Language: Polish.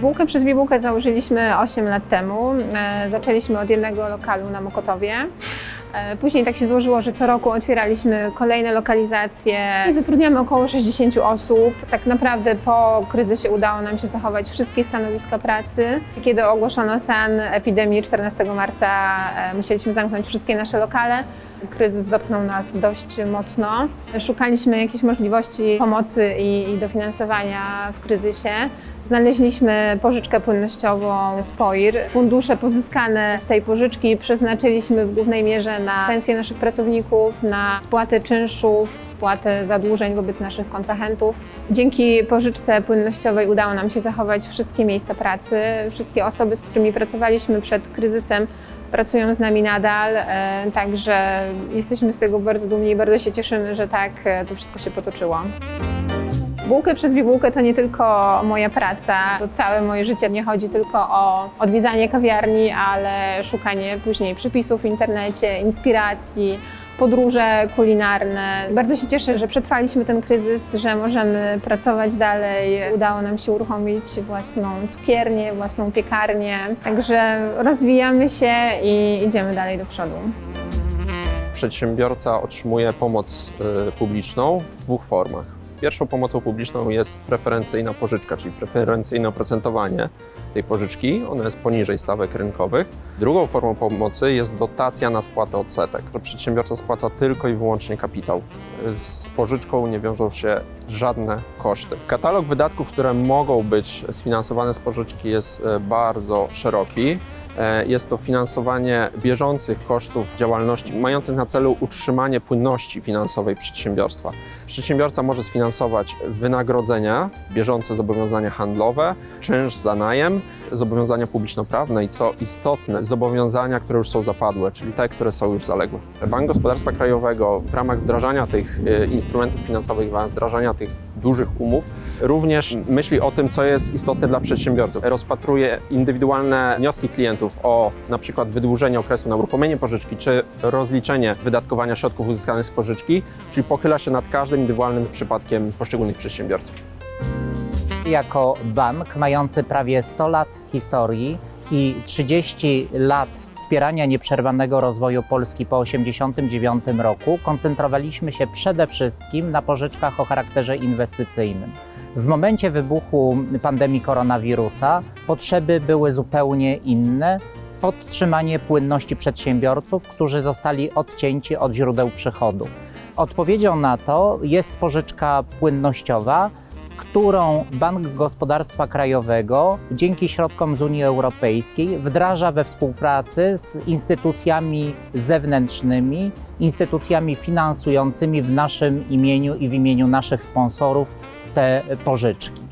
Bułkę przez Bibułkę założyliśmy 8 lat temu. E, Zaczęliśmy od jednego lokalu na Mokotowie. E, Później tak się złożyło, że co roku otwieraliśmy kolejne lokalizacje. Zatrudniamy około 60 osób. Tak naprawdę po kryzysie udało nam się zachować wszystkie stanowiska pracy. Kiedy ogłoszono stan epidemii 14 marca, e, musieliśmy zamknąć wszystkie nasze lokale. Kryzys dotknął nas dość mocno. Szukaliśmy jakichś możliwości pomocy i, i dofinansowania w kryzysie. Znaleźliśmy pożyczkę płynnościową z POIR. Fundusze pozyskane z tej pożyczki przeznaczyliśmy w głównej mierze na pensje naszych pracowników, na spłatę czynszów, spłatę zadłużeń wobec naszych kontrahentów. Dzięki pożyczce płynnościowej udało nam się zachować wszystkie miejsca pracy. Wszystkie osoby, z którymi pracowaliśmy przed kryzysem, pracują z nami nadal, e, także jesteśmy z tego bardzo dumni i bardzo się cieszymy, że tak e, to wszystko się potoczyło. Bułkę przez bibułkę to nie tylko moja praca, to całe moje życie. Nie chodzi tylko o odwiedzanie kawiarni, ale szukanie później przepisów w internecie, inspiracji, podróże kulinarne. Bardzo się cieszę, że przetrwaliśmy ten kryzys, że możemy pracować dalej. Udało nam się uruchomić własną cukiernię, własną piekarnię. Także rozwijamy się i idziemy dalej do przodu. Przedsiębiorca otrzymuje pomoc y, publiczną w dwóch formach. Pierwszą pomocą publiczną jest preferencyjna pożyczka, czyli preferencyjne oprocentowanie tej pożyczki. Ona jest poniżej stawek rynkowych. Drugą formą pomocy jest dotacja na spłatę odsetek. Przedsiębiorca spłaca tylko i wyłącznie kapitał. Z pożyczką nie wiążą się żadne koszty. Katalog wydatków, które mogą być sfinansowane z pożyczki jest e, bardzo szeroki. E, Jest to finansowanie bieżących kosztów działalności, mających na celu utrzymanie płynności finansowej przedsiębiorstwa. Przedsiębiorca może sfinansować wynagrodzenia, bieżące zobowiązania handlowe, czynsz za najem, zobowiązania publiczno-prawne i co istotne, zobowiązania, które już są zapadłe, czyli te, które są już zaległe. Bank Gospodarstwa Krajowego w ramach wdrażania tych e, instrumentów finansowych, wdrażania tych dużych umów, również myśli o tym, co jest istotne dla przedsiębiorców. Rozpatruje indywidualne wnioski klientów o na przykład wydłużenie okresu na uruchomienie pożyczki, czy rozliczenie wydatkowania środków uzyskanych z pożyczki, czyli pochyla się nad każdym indywidualnym przypadkiem poszczególnych przedsiębiorców. Jako bank mający prawie 100 lat historii i 30 lat wspierania nieprzerwanego rozwoju Polski po 1989 roku, koncentrowaliśmy się przede wszystkim na pożyczkach o charakterze inwestycyjnym. W momencie wybuchu pandemii koronawirusa potrzeby były zupełnie inne. Podtrzymanie płynności przedsiębiorców, którzy zostali odcięci od źródeł przychodu. Odpowiedzią na to jest pożyczka płynnościowa, którą Bank Gospodarstwa Krajowego dzięki środkom z Unii Europejskiej wdraża we współpracy z instytucjami zewnętrznymi, instytucjami finansującymi w naszym imieniu i w imieniu naszych sponsorów te pożyczki.